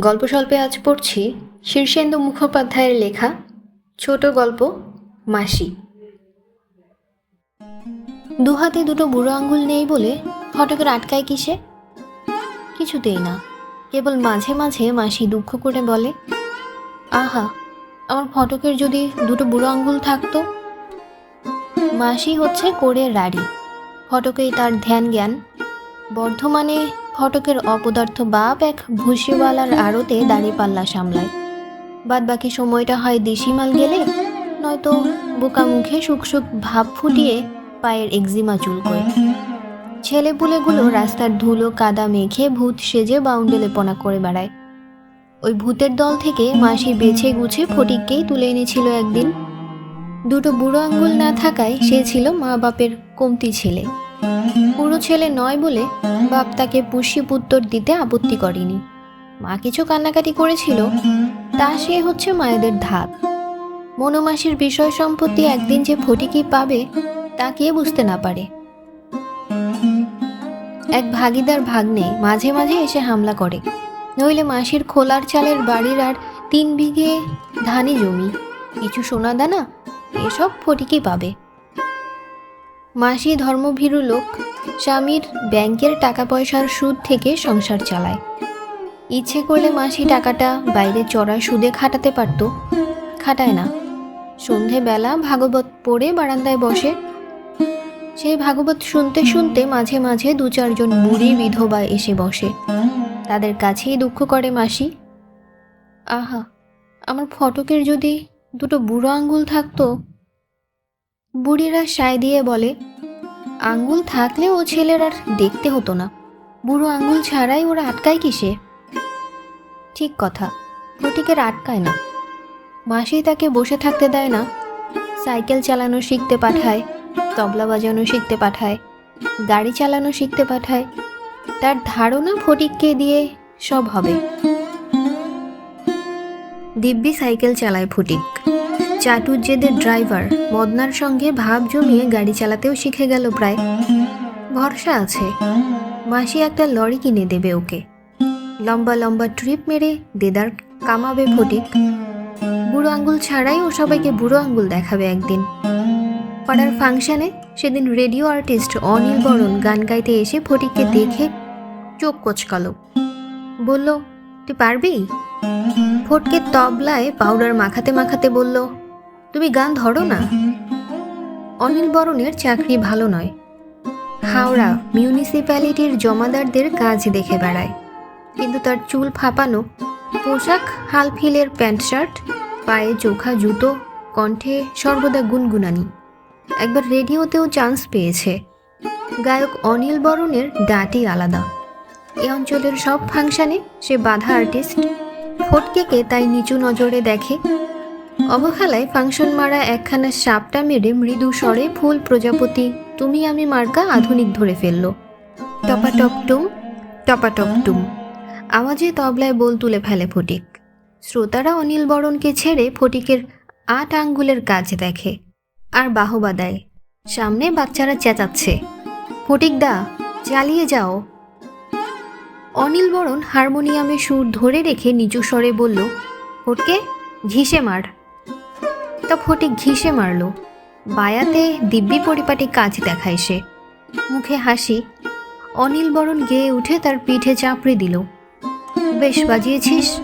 গল্প স্বল্পে আজ পড়ছি শীর্ষেন্দু মুখোপাধ্যায়ের লেখা ছোট গল্প মাসি। দু হাতে দুটো বুড়ো আঙ্গুল নেই বলে ফটকের আটকায় কিসে? কিছুতেই না। কেবল মাঝে মাঝে মাসি দুঃখ করে বলে, আহা, আমার ফটকের যদি দুটো বুড়ো আঙ্গুল থাকতো? মাসি হচ্ছে কোড়ের রাড়ি। ফটকেই তার ধ্যান জ্ঞান। বর্ধমানে ফটকের অপদার্থ বাপ এক ভুসিওয়ালার আড়তে দাঁড়িয়ে পাল্লা সামলায়। বাদ বাকি সময়টা হয় দেশিমাল গেলে, নয়তো বোকা মুখে সুখ সুখ ভাব ফুটিয়ে পায়ের এক্সিমা চুলকোয় ছেলেপুলেগুলো রাস্তার ধুলো কাদা মেখে ভূত সেজে বাউন্ডেলেপনা করে বেড়ায়। ওই ভূতের দল থেকে মাসি বেছে গুছে ফটিককেই তুলে এনেছিল একদিন। দুটো বুড়ো আঙ্গুল না থাকায় সে ছিল মা বাপের কমতি ছেলে। পুরো ছেলে নয় বলে বাপ তাকে পুষ্যি পুত্তর দিতে আপত্তি করেনি। মা কিছু কান্নাকাটি করেছিল, তা সে হচ্ছে মায়েদের ধাপ। মনোমাসির বিষয় সম্পত্তি একদিন যে ফটিকি পাবে, তা কে বুঝতে না পারে। এক ভাগিদার ভাগ্নে মাঝে মাঝে এসে হামলা করে, নইলে মাসির খোলার চালের বাড়ির আর তিন বিঘে ধানি জমি, কিছু সোনা দানা এসব ফটিকি পাবে। মাসি ধর্মভীরু লোক স্বামীর ব্যাংকের টাকা পয়সার সুদ থেকে সংসার চালায়। ইচ্ছে করলে মাসি টাকাটা বাইরে চড়া সুদে খাটাতে পারত, খাটায় না। সন্ধেবেলা ভাগবত পড়ে বারান্দায় বসে। সেই ভাগবত শুনতে শুনতে মাঝে মাঝে দু চারজন বুড়ি বিধবা এসে বসে। তাদের কাছেই দুঃখ করে মাসি। আহা, আমার ফটকের যদি দুটো বুড়ো আঙ্গুল থাকতো বুড়িরা সায় দিয়ে বলে, আঙ্গুল থাকলে ও ছেলের আর দেখতে হতো না। বুড়ো আঙ্গুল ছাড়াই ওরা আটকায় কিসে? ঠিক কথা, ফটিকের আটকায় না। মাসি তাকে বসে থাকতে দেয় না। সাইকেল চালানো শিখতে পাঠায়, তবলা বাজানো শিখতে পাঠায়, গাড়ি চালানো শিখতে পাঠায়। তার ধারণা ফটিককে দিয়ে সব হবে। দিব্যি সাইকেল চালায় ফটিক। চাটুজ্জেদের ড্রাইভার মদনার সঙ্গে ভাব জমিয়ে গাড়ি চালাতেও শিখে গেল প্রায়। ভরসা আছে। মাসি একটা লরি কিনে দেবে ওকে। লম্বা লম্বা ট্রিপ মেরে দেদার কামাবে ফটিক। বুড়ো আঙ্গুল ছাড়াই ও সবাইকে বুড়ো আঙ্গুল দেখাবে একদিন। পাড়ার ফাংশনে সেদিন রেডিও আর্টিস্ট অনিল বরণ গান গাইতে এসে ফটিককে দেখে চোখ কোচকালো। বলল, তুই পারবি? ফটকে তবলায় পাউডার মাখাতে মাখাতে বলল তুমি গান ধরো না। অনিল বরণের চাকরি ভালো নয়। হাওড়া মিউনিসিপ্যালিটির জমাদারদের কাজ দেখে বেড়ায়। কিন্তু তার চুল ফাঁপানো, পোশাক, হালফিলের প্যান্ট শার্ট, পায়ে চোখা জুতো, কণ্ঠে সর্বদা গুনগুনানি। একবার রেডিওতেও চান্স পেয়েছে। গায়ক অনিল বরণের ডাটি আলাদা। এ অঞ্চলের সব ফাংশানে সে বাধা আর্টিস্ট ফটকেকে তাই নিচু নজরে দেখে অবহেলায় ফাংশন মারা একখানা সাপটা মেরে মৃদু স্বরে ফুল প্রজাপতি, তুমি আমি মার্কা আধুনিক ধরে ফেলল। টপাটপ টুম টপাটপ টুম আওয়াজে তবলায় বোল তুলে ফেলে ফটিক। শ্রোতারা অনিল বরণকে ছেড়ে ফটিকের আট আঙ্গুলের কাজ দেখে আর বাহবা দেয়। সামনে বাচ্চারা চেঁচাচ্ছে। ফটিক দা, চালিয়ে যাও। অনিল বরণ হারমোনিয়ামে সুর ধরে রেখে নিচু স্বরে বলল, ফটকে, ঘিসে মার। তা ফটিক ঘিসে মারল। বায়াতে দিব্যি পরিপাটি কাজ দেখায় সে। মুখে হাসি, অনিল বরণ গেয়ে উঠে তার পিঠে চাপড়ে দিল। বেশ বাজিয়েছিস?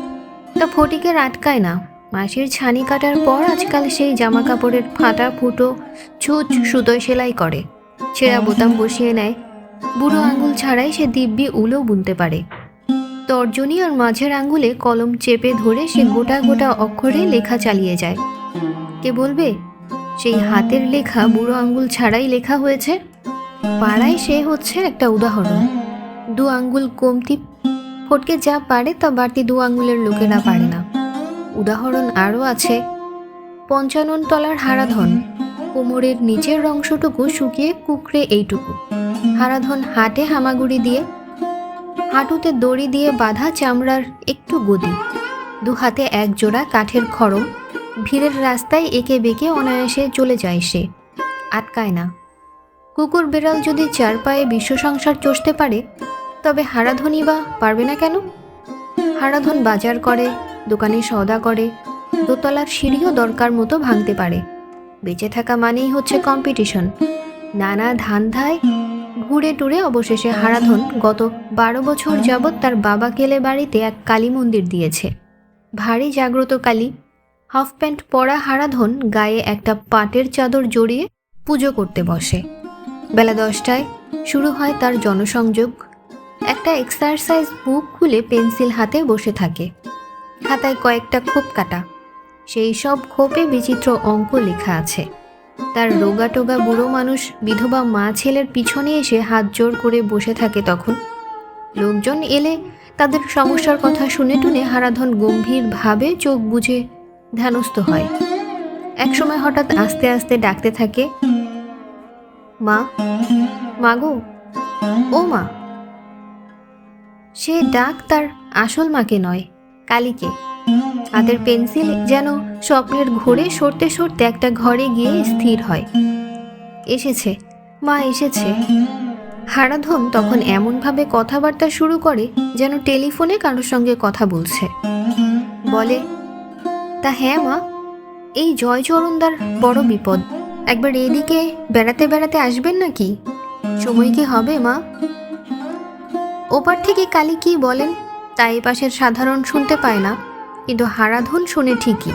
তা ফটিকের আটকায় না। মাসির ছানি কাটার পর আজকাল সেই জামা কাপড়ের ফাটা, ফুটো, ছুঁচ, সুতোয় সেলাই করে। ছেঁড়া বোতাম বসিয়ে নেয়। বুড়ো আঙ্গুল ছাড়াই সে দিব্যি উলো বুনতে পারে। তর্জনী আর মাঝের আঙ্গুলে কলম চেপে ধরে সে গোটা গোটা অক্ষরে লেখা চালিয়ে যায়। কে বলবে? সেই হাতের লেখা বুড়ো আঙ্গুল ছাড়াই লেখা হয়েছে। পাড়ায় সে হচ্ছে একটা উদাহরণ। দু আঙ্গুল কমতি, ফটকে যা পারে তা বাড়তি দু আঙ্গুলের লোকেরা পারে না। উদাহরণ আরও আছে পঞ্চানন তলার হারাধন, কোমরের নিচের অংশটুকু শুকিয়ে কুকড়ে এইটুকু। হারাধন হাটে হামাগুড়ি দিয়ে, হাঁটুতে দড়ি দিয়ে বাঁধা চামড়ার একটু গদি দু হাতে এক জোড়া কাঠের খড়ম ভিড়ের রাস্তায় একে বেঁকে অনায়াসে চলে যায় সে। আটকায় না। কুকুর বেড়াল যদি চার পায়ে বিশ্ব সংসার চষতে পারে, তবে হারাধনী বা পারবে না কেন? হারাধন বাজার করে, দোকানে সওদা করে, দোতলার সিঁড়িও দরকার মতো ভাঙতে পারে। বেঁচে থাকা মানেই হচ্ছে কম্পিটিশন নানা ধান্ধায় ঘুরে টুরে অবশেষে হারাধন গত বারো বছর যাবৎ তার বাবা কেলে বাড়িতে এক কালী মন্দির দিয়েছে। ভারী জাগ্রত কালী হাফ প্যান্ট পরা হারাধন গায়ে একটা পাটের চাদর জড়িয়ে পুজো করতে বসে। বেলা দশটায় শুরু হয় তার জনসংযোগ। একটা এক্সারসাইজ বুক খুলে পেন্সিল হাতে বসে থাকে। খাতায় কয়েকটা খোপ কাটা। সেই সব খোপে বিচিত্র অঙ্ক লেখা আছে। তার রোগা টোগা বুড়ো মানুষ, বিধবা মা ছেলের পিছনে এসে হাত জোর করে বসে থাকে তখন। লোকজন এলে তাদের সমস্যার কথা শুনে টুনে হারাধন গম্ভীরভাবে চোখ বুঝে ধ্যানস্থ হয়। একসময় হঠাৎ আস্তে আস্তে ডাকতে থাকে, মা মাগো ও মা। সে ডাক তার আসল মাকে নয়, কালীকে। হাতের পেন্সিল যেন স্বপ্নের ঘোরে সরতে সরতে একটা ঘরে গিয়ে স্থির হয়। এসেছে, মা এসেছে। হারাধন তখন এমনভাবে কথাবার্তা শুরু করে যেন টেলিফোনে কারোর সঙ্গে কথা বলছে। বলে তা হ্যাঁ মা। এই জয়চরণদার বড় বিপদ। একবার এদিকে বেড়াতে বেড়াতে আসবেন নাকি? সময় কি হবে, মা? ওপার থেকে কালী কি বলেন তাই পাশের সাধারণ শুনতে পায় না, কিন্তু হারাধন শুনে ঠিকই।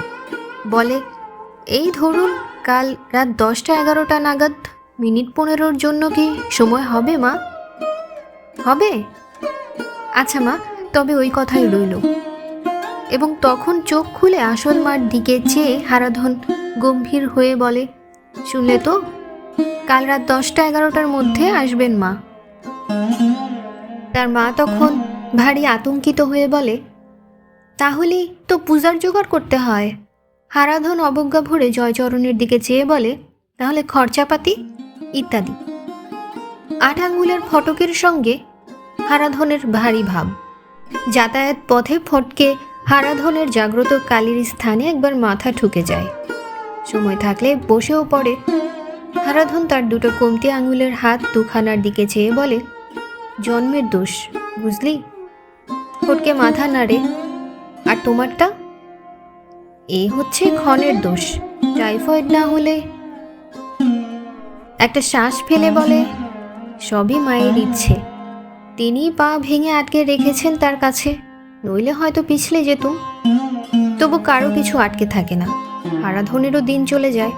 বলে, এই ধরুন, কাল রাত দশটা এগারোটা নাগাদ মিনিট পনেরোর জন্য কি সময় হবে, মা? হবে? আচ্ছা মা, তবে ওই কথাই রইল। এবং তখন চোখ খুলে আসল মার দিকে চেয়ে হারাধন গম্ভীর হয়ে বলে, শুনলে তো? কাল রাত দশটা এগারোটার মধ্যে আসবেন মা। তার মা তখন ভারী আতঙ্কিত হয়ে বলে তাহলে তো পূজার জোগাড় করতে হয়। হারাধন অবজ্ঞা ভরে জয়চরণের দিকে চেয়ে বলে, তাহলে খরচাপাতি? ইত্যাদি। আট আঙ্গুলের ফটকের সঙ্গে হারাধনের ভারী ভাব। যাতায়াত পথে ফটকে হারাধনের জাগ্রত কালীর স্থানে একবার মাথা ঠুকে যায়। সময় থাকলে বসেও পড়ে। হারাধন তার দুটো কমতি আঙুলের হাত দুখানার দিকে চেয়ে বলে, জন্মের দোষ, বুঝলি? ফটকে মাথা নাড়ে আর তোমারটা? এ হচ্ছে ক্ষণের দোষ, টাইফয়েড না হলে। একটা শ্বাস ফেলে বলে, সবই মায়ের ইচ্ছে। তিনি পা ভেঙে আটকে রেখেছেন তার কাছে। নইলে হয়তো পিছলে যেতুম। তবু কারও কিছু আটকে থাকে না। হারাধনেরও দিন চলে যায়।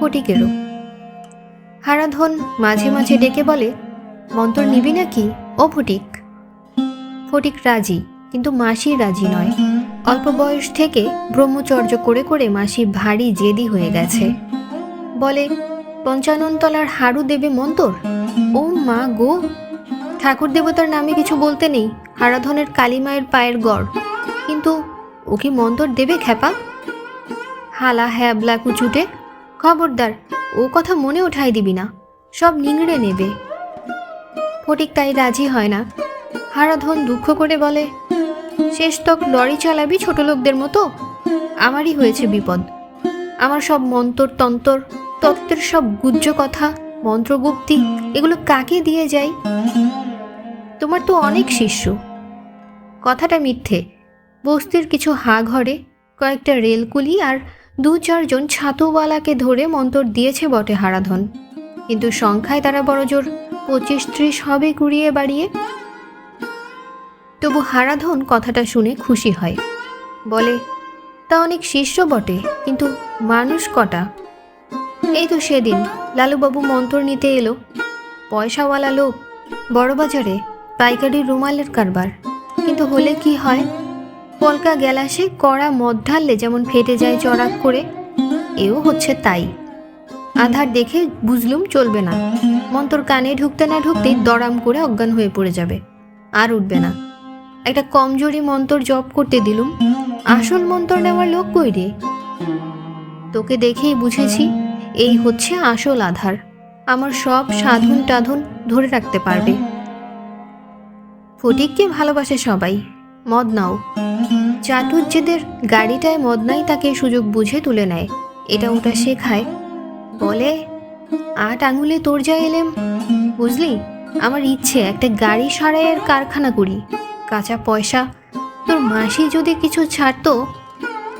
ফটিকেরও হারাধন মাঝে মাঝে ডেকে বলে, মন্তর নিবি নাকি? ও ফটিক। ফটিক রাজি, কিন্তু মাসি রাজি নয়। অল্প বয়স থেকে ব্রহ্মচর্য করে করে মাসি ভারী জেদি হয়ে গেছে। বলে, পঞ্চাননতলার হাড়ু দেবে মন্তর? ও মা গো ঠাকুর দেবতার নামে কিছু বলতে নেই হারাধনের কালীমায়ের পায়ের গড়। কিন্তু ও কি মন্তর দেবে খ্যাপা? হালা হ্যাবলা কুচুটে, খবরদার, ও কথা মনে ওঠাই দিবি না, সব নিংড়ে নেবে। ফটিক তাই রাজি হয় না। হারাধন দুঃখ করে বলে, শেষ তক লরি চালাবি ছোট লোকদের মতো? আমারই হয়েছে বিপদ। আমার সব মন্তর, তন্তর, তত্ত্বের সব গুজ্জ কথা, মন্ত্রগুপ্তি, এগুলো কাকে দিয়ে যাই তোমার তো অনেক শিষ্য। কথাটা মিথ্যে। বস্তির কিছু হা ঘরে কয়েকটা রেলকুলি আর দু চারজন ছাতুওয়ালাকে ধরে মন্তর দিয়েছে বটে হারাধন। কিন্তু সংখ্যায় তারা বড়জোর পঁচিশ ত্রিশ হবে কুড়িয়ে বাড়িয়ে। তবু হারাধন কথাটা শুনে খুশি হয়। বলে, তা অনেক শিষ্য বটে, কিন্তু মানুষ কটা? এই তো সেদিন, লালুবাবু মন্তর নিতে এলো। পয়সাওয়ালা লোক, বড়বাজারে। পাইকারি রুমালের কারবার। কিন্তু হলে কি হয়? পলকা গ্যালাসে কড়া মদ ঢাললে যেমন ফেটে যায় চড়াক করে, এও হচ্ছে তাই। আধার দেখে বুঝলুম চলবে না। মন্তর কানে ঢুকতে না ঢুকতেই দড়াম করে অজ্ঞান হয়ে পড়ে যাবে। আর উঠবে না। একটা কমজোরি মন্তর জপ করতে দিলুম। আসল মন্তর নেওয়ার লোক কই রে? তোকে দেখেই বুঝেছি, এই হচ্ছে আসল আধার। আমার সব সাধুন টাধুন ধরে রাখতে পারবে। ফটিককে ভালোবাসে সবাই। মদ নাও। চাটুজ্জেদের গাড়িটায় মদ নাই তাকে সুযোগ বুঝে তুলে নেয়। এটা ওটা শেখায় বলে, আট আঙুলে তোর যা এলেম। বুঝলি? আমার ইচ্ছে, একটা গাড়ি সারাইয়ের কারখানা করি। কাঁচা পয়সা। তোর মাসি যদি কিছু ছাড়তো,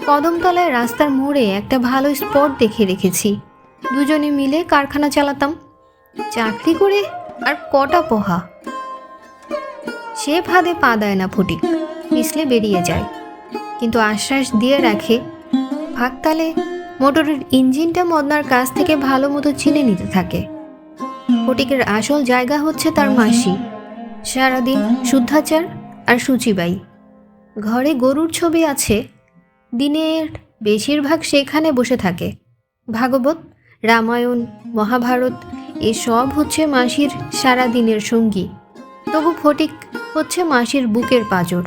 কদমতলায় রাস্তার মোড়ে একটা ভালো স্পট দেখে রেখেছি। দুজনে মিলে কারখানা চালাতাম। চাকরি করে আর কটা পোহা। সে ফাঁদে পা দেয় না ফটিক পিছলে বেরিয়ে যায়। কিন্তু আশ্বাস দিয়ে রাখে, ভাগতালে মোটরের ইঞ্জিনটা মদনার কাছ থেকে ভালো মতো চিনে নিতে থাকে। ফটিকের আসল জায়গা হচ্ছে তার মাসি। সারাদিন শুদ্ধাচার আর সূচিবাই ঘরে গরুর ছবি আছে। দিনের বেশিরভাগ সেখানে বসে থাকে। ভাগবত, রামায়ণ, মহাভারত, এসব হচ্ছে মাসির সারা দিনের সঙ্গী। তবু ফটিক হচ্ছে মাসির বুকের পাঁজর।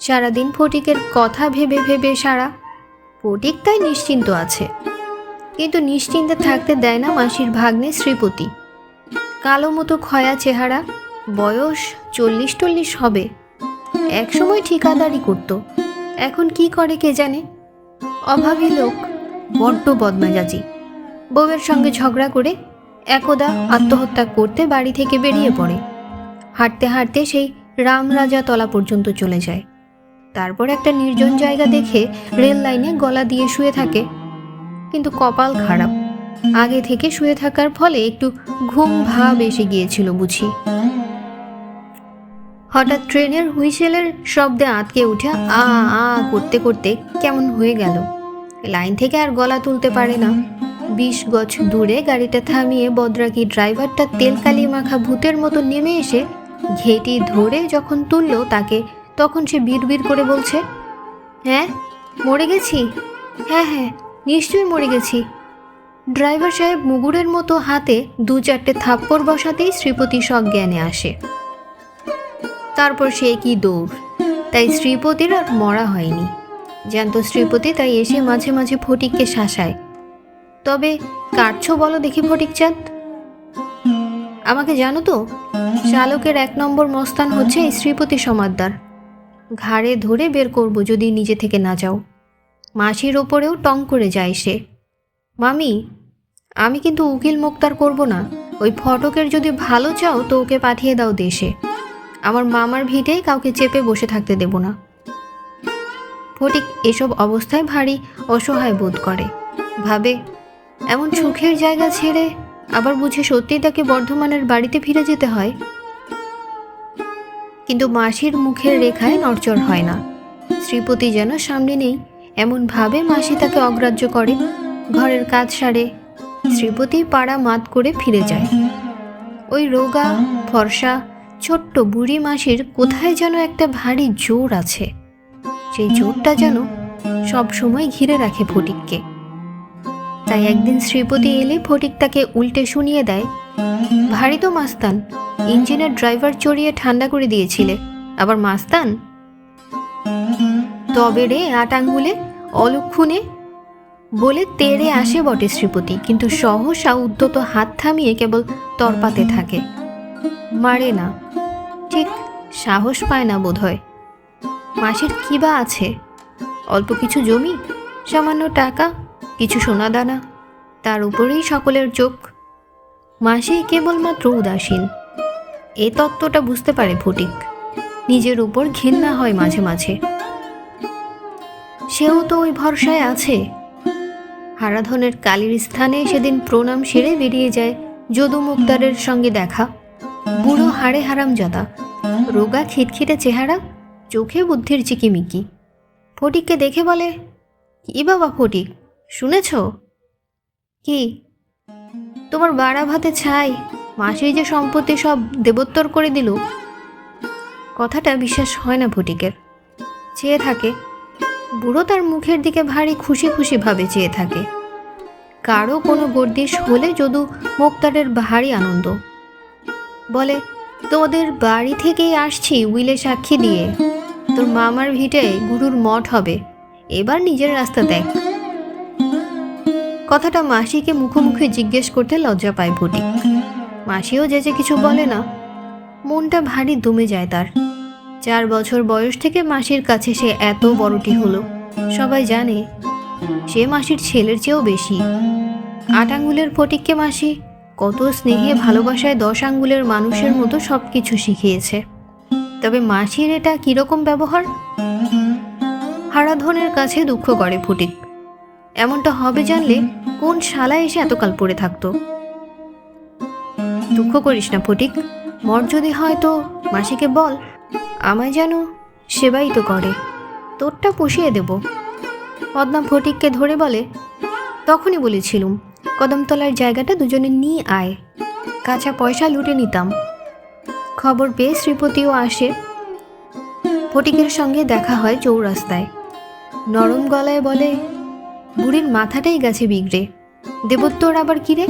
সারাদিন ফটিকের কথা ভেবে ভেবে সারা ফটিক তাই নিশ্চিন্ত আছে। কিন্তু নিশ্চিন্তে থাকতে দেয় না মাসির ভাগ্নে শ্রীপতি। কালো মতো ক্ষয়া চেহারা, বয়স চল্লিশ টল্লিশ হবে। একসময় ঠিকাদারি করত। এখন কি করে কে জানে? অভাবী লোক, বড্ড বদমেজাজি। বউয়ের সঙ্গে ঝগড়া করে একদা আত্মহত্যা করতে বাড়ি থেকে বেরিয়ে পড়ে। হাঁটতে হাঁটতে সেই রামরাজা তলা পর্যন্ত চলে যায়। তারপর একটা নির্জন জায়গা দেখে রেল লাইনে গলা দিয়ে শুয়ে থাকে। কিন্তু কপাল খারাপ। আগে থেকে শুয়ে থাকার ফলে একটু ঘুম ভাব এসে গিয়েছিল বুঝি। হঠাৎ ট্রেনের হুইসেলের শব্দে আঁতকে উঠে আ আ করতে করতে কেমন হয়ে গেল। লাইন থেকে আর গলা তুলতে পারে না। বিশ গজ দূরে গাড়িটা থামিয়ে বদরাকি ড্রাইভারটা তেল কালি মাখা ভূতের মতো নেমে এসে ঘেটি ধরে যখন তুললো তাকে, তখন সে বিড়বিড় করে বলছে হ্যাঁ মরে গেছি? হ্যাঁ হ্যাঁ নিশ্চয়ই মরে গেছি। ড্রাইভার সাহেব মুগুরের মতো হাতে দু চারটে থাপ্পড় বসাতেই শ্রীপতি সজ্ঞানে আসে। তারপর সে কি দৌড়? তাই শ্রীপতির আর মরা হয়নি। জ্যান্ত শ্রীপতি তাই এসে মাঝে মাঝে ফটিককে শাসায়। তবে কাটছো বলো দেখি ফটিক চাঁদ আমাকে জানো তো, চালকের এক নম্বর মস্তান হচ্ছে শ্রীপতি সমাদ্দার। ঘাড়ে ধরে বের করব যদি নিজে থেকে না যাও। মাসির ওপরেও টং করে যায় সে। মামি, আমি কিন্তু উকিল মুক্তার করব না। ওই ফটকের যদি ভালো চাও তো ওকে পাঠিয়ে দাও দেশে। আমার মামার ভিটেই কাউকে চেপে বসে থাকতে দেব না। ফটিক এসব অবস্থায় ভারী অসহায় বোধ করে। ভাবে, এমন সুখের জায়গা ছেড়ে আবার বুঝে সত্যি তাকে বর্ধমানের বাড়িতে ফিরে যেতে হয়। কিন্তু মাসির মুখের রেখায় নড়চড় হয় না। শ্রীপতি যেন সামনে নেই এমন ভাবে মাসি তাকে অগ্রাহ্য করে ঘরের কাজ সারে, শ্রীপতি পাড়া মাত করে ফিরে যায়। ওই রোগা, ফর্সা, ছোট্ট বুড়ি মাসির কোথায় যেন একটা ভারী জোর আছে। সেই জোরটা যেন সব সময় ঘিরে রাখে ফটিককে। তাই একদিন শ্রীপতি এলে ফটিক তাকে উল্টে শুনিয়ে দেয়, ভারী তো মাস্তান, ইঞ্জিনের ড্রাইভার চড়িয়ে ঠান্ডা করে দিয়েছিলে, আবার মাস্তান? তবে রে আট আঙ্গুলে অলক্ষণে? বলে তেড়ে আসে বটে শ্রীপতি, কিন্তু সহসা উদ্যত হাত থামিয়ে কেবল তরপাতে থাকে। মারে না, ঠিক সাহস পায় না বোধহয়। মাসের কী বা আছে? অল্প কিছু জমি, সামান্য টাকা কিছু সোনাদানা, তার উপরেই সকলের চোখ। মাসি কেবলমাত্র উদাসীন। এ তত্ত্বটা বুঝতে পারে ফটিক। নিজের উপর ঘৃণা হয় মাঝে মাঝে। সেও তো ওই ভরসায় আছে। হারাধনের কালীর স্থানে সেদিন প্রণাম সেরে বেরিয়ে যায় যদু মুক্তারের সঙ্গে দেখা। বুড়ো হাড়ে হারাম হারামজাদা রোগা খিটখিটে চেহারা, চোখে বুদ্ধির চিকিমিকি। ফটিককে দেখে বলে, কি বাবা ফটিক? শুনেছ? কি? তোমার বাড়া ভাতে ছাই মাসির যে সম্পত্তি সব দেবোত্তর করে দিল, কথাটা বিশ্বাস হয় না ফটিকের চেয়ে থাকে, বুড়ো তার মুখের দিকে ভারী খুশি খুশি ভাবে চেয়ে থাকে। কারও কোনো গর্দিশ হলে যদু মুক্তারের ভারী আনন্দ। বলে তোদের বাড়ি থেকেই আসছি উইলে সাক্ষী দিয়ে। তোর মামার ভিটে গুরুর মঠ হবে। এবার নিজের রাস্তা দেখ। কথাটা মাসিকে মুখোমুখি জিজ্ঞেস করতে লজ্জা পায় ফটিক মাসিও যে যে কিছু বলে না, মনটা ভারী দমে যায় তার। চার বছর বয়স থেকে মাসির কাছে সে এত বড়টি হলো। সবাই জানে, সে মাসির ছেলের চেয়েও বেশি। আট আঙ্গুলের ফটিককে মাসি কত স্নেহে ভালোবাসায় দশ আঙ্গুলের মানুষের মতো সব কিছু শিখিয়েছে। তবে মাসির এটা কীরকম ব্যবহার? হারাধনের কাছে দুঃখ করে ফটিক। এমনটা হবে জানলে কোন শালা এসে এতকাল পড়ে থাকতো? দুঃখ করিস না ফটিক। মর যদি হয় তো মাসিকে বল আমায় যেন সেবাই তো করে। তোরটা পুষিয়ে দেব। পদ্মা ফটিককে ধরে বলে তখনই বলেছিলুম কদমতলার জায়গাটা দুজনে নিয়ে আয়। কাঁচা পয়সা লুটে নিতাম। খবর পেয়ে শ্রীপতিও আসে। ফটিকের সঙ্গে দেখা হয় চৌরাস্তায়। নরম গলায় বলে বুড়ির মাথাটাই গেছে বিগড়ে। দেবত্তর আবার কিরে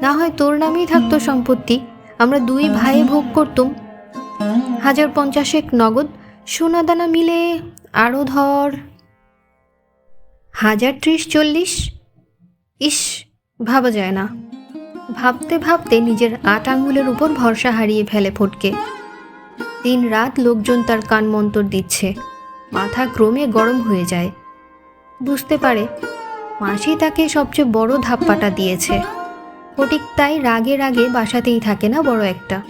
না হয় তোর নামেই থাকতো সম্পত্তি, আমরা দুই ভাইয়ে ভোগ করতুম। হাজার পঞ্চাশেক নগদ সোনাদানা মিলে আরও ধর। হাজার ত্রিশ চল্লিশ? ইস, ভাবা যায় না। ভাবতে ভাবতে নিজের আট আঙুলের উপর ভরসা হারিয়ে ফেলে ফটকে। দিন রাত লোকজন তার কান মন্তর দিচ্ছে। মাথা ক্রমে গরম হয়ে যায়। বুঝতে পারে। মাসি তাকে সবচেয়ে বড় ধাপ্পাটা দিয়েছে। ফটিক তাই রাগে রাগে বাসাতেই থাকে না বড় একটা।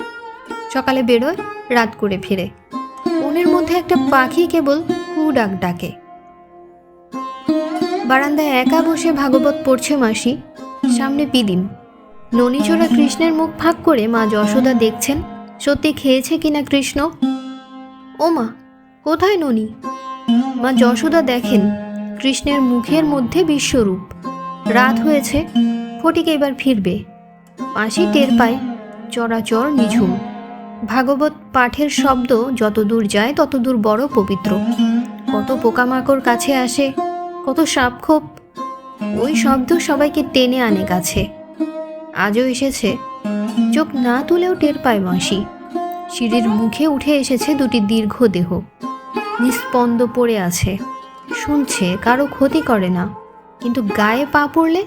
সকালে বেরোয়, রাত করে ফিরে। মনের মধ্যে একটা পাখি কেবল হু ডাক। ডাকে বারান্দায় একা বসে ভাগবত পড়ছে মাসি, সামনে পিদিম। ননীচোরা কৃষ্ণের মুখ ফাঁক করে মা যশোদা দেখছেন, সত্যি খেয়েছে কিনা কৃষ্ণ? ও মা কোথায় ননী? মা যশোদা দেখেন কৃষ্ণের মুখের মধ্যে বিশ্বরূপ। রাত হয়েছে, ফটিক এবার ফিরবে। মাসি টের পায়, চরাচর নিঝুম। ভাগবত পাঠের শব্দ যত দূর যায় তত দূর বড় পবিত্র। কত পোকামাকড় কাছে আসে, কত সাপখোপ, ওই শব্দ সবাইকে টেনে আনে কাছে। আজও এসেছে, চোখ না তুলেও টের পায় মাসি। সিঁড়ির মুখে উঠে এসেছে দুটি দীর্ঘ দেহ। নিস্পন্দ পড়ে আছে। শুনছে কারও ক্ষতি করে না, কিন্তু গায়ে পা পড়লে?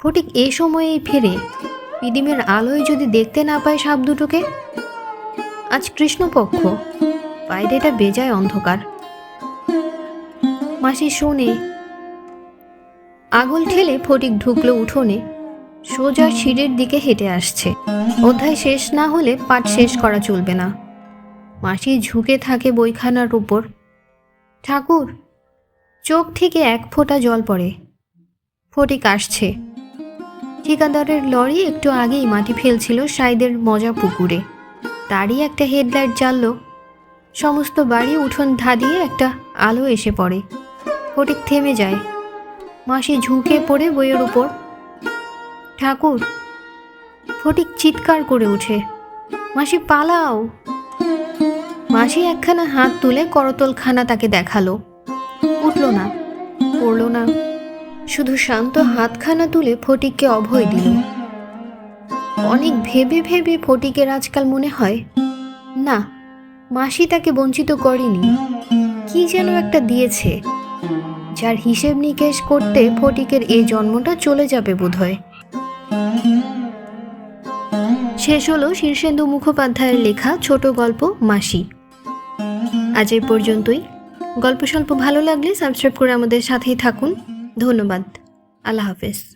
ফটিক এ সময়েই ফেরে, পিদিমের আলোয় যদি দেখতে না পায় সাপ দুটোকে? আজ কৃষ্ণপক্ষ বাইরেটা বেজায় অন্ধকার। মাসি শোনে। আগল ঠেলে ফটিক ঢুকলো উঠোনে, সোজা সিঁড়ির দিকে হেঁটে আসছে। অধ্যায় শেষ না হলে পাঠ শেষ করা চলবে না। মাসি ঝুঁকে থাকে বইখানার উপর। ঠাকুর, চোখ থেকে এক ফোঁটা জল পড়ে। ফটিক আসছে। ঠিকাদারের লরি একটু আগেই মাটি ফেলছিল সাইদের মজা পুকুরে। তারই একটা হেডলাইট জ্বালল। সমস্ত বাড়ি উঠোন ধাদিয়ে একটা আলো এসে পড়ে। ফটিক থেমে যায়। মাসি ঝুঁকে পড়ে বইয়ের উপর। ঠাকুর, ফটিক চিৎকার করে ওঠে। মাসি পালাও। মাসি একখানা হাত তুলে করতলখানা তাকে দেখাল। উঠল না, পড়ল না। শুধু শান্ত হাতখানা তুলে ফটিককে অভয় দিল। অনেক ভেবে ভেবে ফটিকের আজকাল মনে হয়, না, মাসি তাকে বঞ্চিত করেনি। কি যেন একটা দিয়েছে। যার হিসেব নিকেশ করতে ফটিকের এই জন্মটা চলে যাবে বোধহয়। শেষ হলো শীর্ষেন্দু মুখোপাধ্যায়ের লেখা ছোট গল্প মাসি। আজ এই পর্যন্তই। গল্প স্বল্প ভালো লাগলে সাবস্ক্রাইব করে আমাদের সাথেই থাকুন। ধন্যবাদ। আল্লাহ হাফেজ।